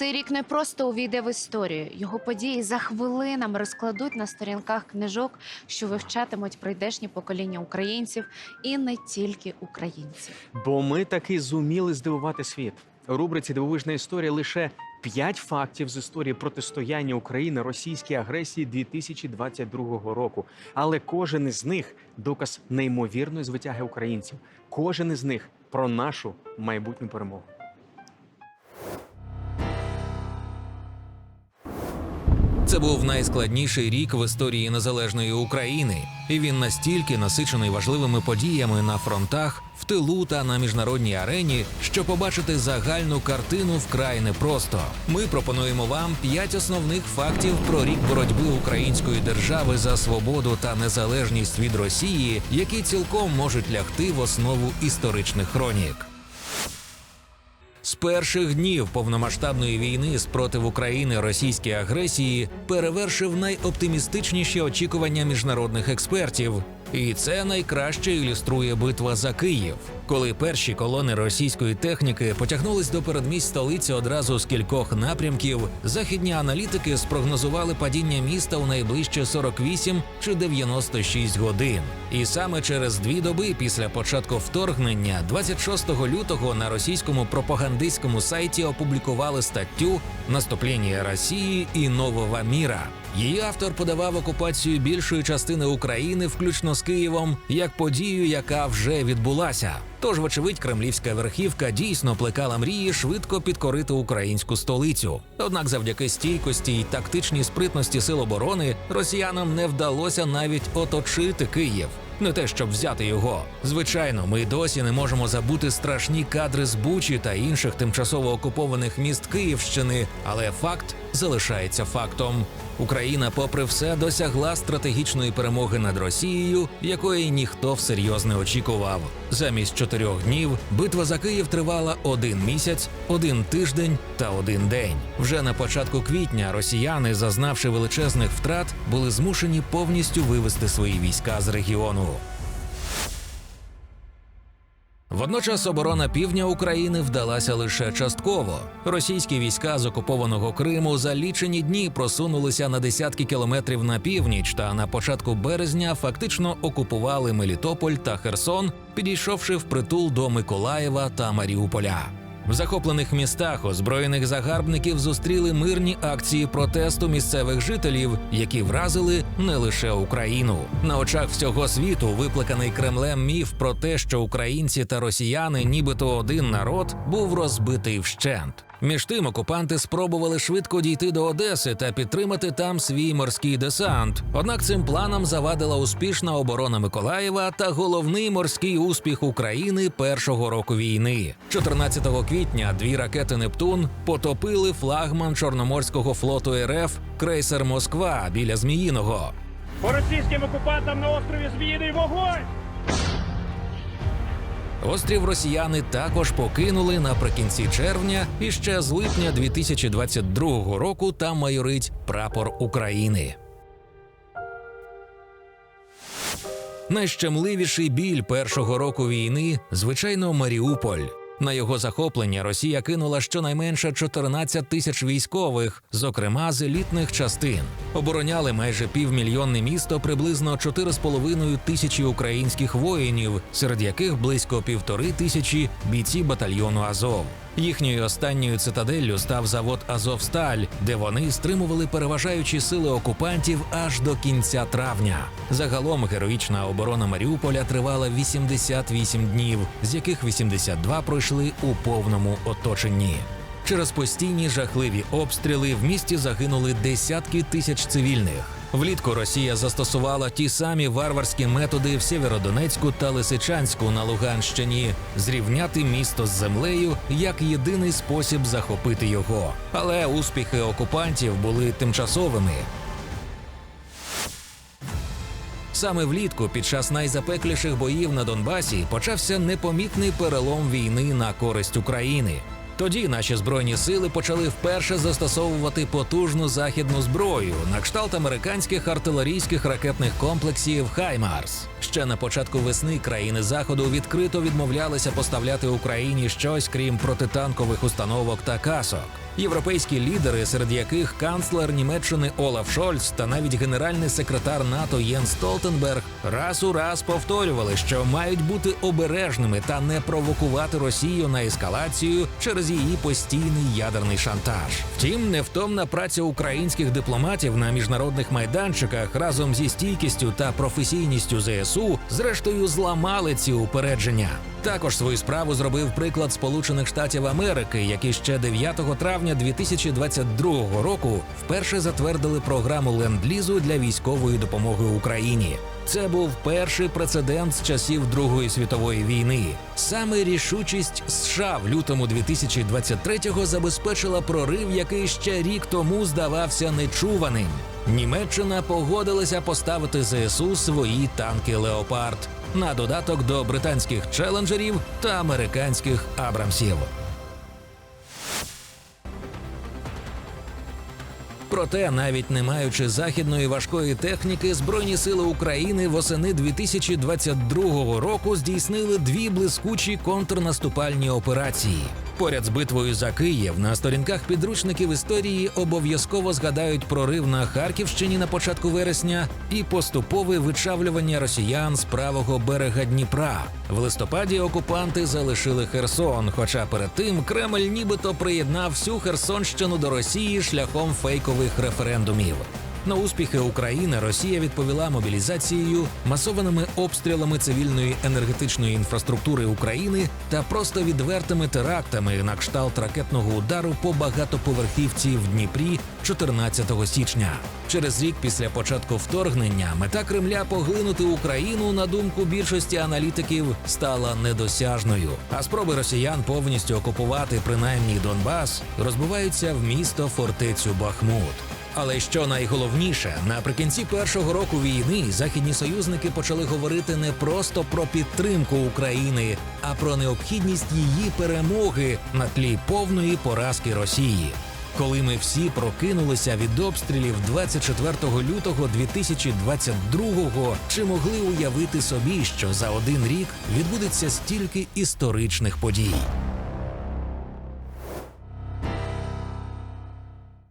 Цей рік не просто увійде в історію. Його події за хвилинами розкладуть на сторінках книжок, що вивчатимуть прийдешні покоління українців і не тільки українців. Бо ми таки зуміли здивувати світ. У рубриці Дивовижна історія лише п'ять фактів з історії протистояння України російській агресії 2022 року. Але кожен із них доказ неймовірної звитяги українців. Кожен із них про нашу майбутню перемогу. Це був найскладніший рік в історії незалежної України, і він настільки насичений важливими подіями на фронтах, в тилу та на міжнародній арені, що побачити загальну картину вкрай непросто. Ми пропонуємо вам п'ять основних фактів про рік боротьби української держави за свободу та незалежність від Росії, які цілком можуть лягти в основу історичних хронік. З перших днів повномасштабної війни спротив України російській агресії перевершив найоптимістичніші очікування міжнародних експертів. І це найкраще ілюструє битва за Київ, коли перші колони російської техніки потягнулись до передмість столиці одразу з кількох напрямків. Західні аналітики спрогнозували падіння міста у найближче 48 чи 96 годин. І саме через дві доби після початку вторгнення, 26 лютого, на російському пропагандистському сайті опублікували статтю «Наступлення Росії і нового міра. Її автор подавав окупацію більшої частини України, включно з Києвом, як подію, яка вже відбулася. Тож, вочевидь, кремлівська верхівка дійсно плекала мрії швидко підкорити українську столицю. Однак, завдяки стійкості й тактичній спритності сил оборони, росіянам не вдалося навіть оточити Київ. Не те, щоб взяти його. Звичайно, ми досі не можемо забути страшні кадри з Бучі та інших тимчасово окупованих міст Київщини, але факт залишається фактом. Україна, попри все, досягла стратегічної перемоги над Росією, якої ніхто всерйоз не очікував. Замість чотирьох днів битва за Київ тривала один місяць, один тиждень та один день. Вже на початку квітня росіяни, зазнавши величезних втрат, були змушені повністю вивести свої війська з регіону. Водночас оборона півдня України вдалася лише частково. Російські війська з окупованого Криму за лічені дні просунулися на десятки кілометрів на північ та на початку березня фактично окупували Мелітополь та Херсон, підійшовши впритул до Миколаєва та Маріуполя. В захоплених містах озброєних загарбників зустріли мирні акції протесту місцевих жителів, які вразили не лише Україну. На очах всього світу виплаканий Кремлем міф про те, що українці та росіяни, нібито один народ, був розбитий вщент. Між тим окупанти спробували швидко дійти до Одеси та підтримати там свій морський десант. Однак цим планам завадила успішна оборона Миколаєва та головний морський успіх України першого року війни. 14 квітня дві ракети Нептун потопили флагман Чорноморського флоту РФ крейсер Москва біля Зміїного. По російським окупантам на острові Зміїний вогонь! Острів росіяни також покинули наприкінці червня, і ще з липня 2022 року там майорить прапор України. Найщемливіший біль першого року війни, звичайно, Маріуполь. На його захоплення Росія кинула щонайменше 14 тисяч військових, зокрема з елітних частин. Обороняли майже півмільйонне місто приблизно 4,5 тисячі українських воїнів, серед яких близько півтори тисячі бійці батальйону Азов. Їхньою останньою цитаделлю став завод Азовсталь, де вони стримували переважаючі сили окупантів аж до кінця травня. Загалом героїчна оборона Маріуполя тривала 88 днів, з яких 82 пройшли у повному оточенні. Через постійні жахливі обстріли в місті загинули десятки тисяч цивільних. Влітку Росія застосувала ті самі варварські методи в Сєвєродонецьку та Лисичанську на Луганщині зрівняти місто з землею як єдиний спосіб захопити його. Але успіхи окупантів були тимчасовими. Саме влітку, під час найзапекліших боїв на Донбасі, почався непомітний перелом війни на користь України. Тоді наші збройні сили почали вперше застосовувати потужну західну зброю на кшталт американських артилерійських ракетних комплексів Хаймарс. Ще на початку весни країни заходу відкрито відмовлялися поставляти Україні щось крім протитанкових установок та касок. Європейські лідери, серед яких канцлер Німеччини Олаф Шольц та навіть генеральний секретар НАТО Єн Столтенберг раз у раз повторювали, що мають бути обережними та не провокувати Росію на ескалацію через її постійний ядерний шантаж. Втім, невтомна праця українських дипломатів на міжнародних майданчиках разом зі стійкістю та професійністю ЗСУ зрештою зламали ці упередження. Також свою справу зробив приклад Сполучених Штатів Америки, які ще 9 травня 2022 року вперше затвердили програму ленд-лізу для військової допомоги Україні. Це був перший прецедент з часів Другої світової війни. Саме рішучість США в лютому 2023-го забезпечила прорив, який ще рік тому здавався нечуваним. Німеччина погодилася поставити ЗСУ свої танки Леопард на додаток до британських челенджерів та американських Абрамсів. Проте, навіть не маючи західної важкої техніки, збройні сили України восени 2022 року здійснили дві блискучі контрнаступальні операції. Поряд з битвою за Київ на сторінках підручників історії обов'язково згадають прорив на Харківщині на початку вересня і поступове вичавлювання росіян з правого берега Дніпра. В листопаді окупанти залишили Херсон. Хоча перед тим Кремль нібито приєднав всю Херсонщину до Росії шляхом фейкових референдумів. На успіхи України Росія відповіла мобілізацією, масованими обстрілами цивільної енергетичної інфраструктури України та просто відвертими терактами на кшталт ракетного удару по багатоповерхівці в Дніпрі 14 січня. Через рік після початку вторгнення мета Кремля поглинути Україну, на думку більшості аналітиків, стала недосяжною. А спроби росіян повністю окупувати принаймні Донбас розбиваються в місто фортецю Бахмут. Але що найголовніше, наприкінці першого року війни західні союзники почали говорити не просто про підтримку України, а про необхідність її перемоги на тлі повної поразки Росії. Коли ми всі прокинулися від обстрілів 24 лютого 2022-го, чи могли уявити собі, що за один рік відбудеться стільки історичних подій?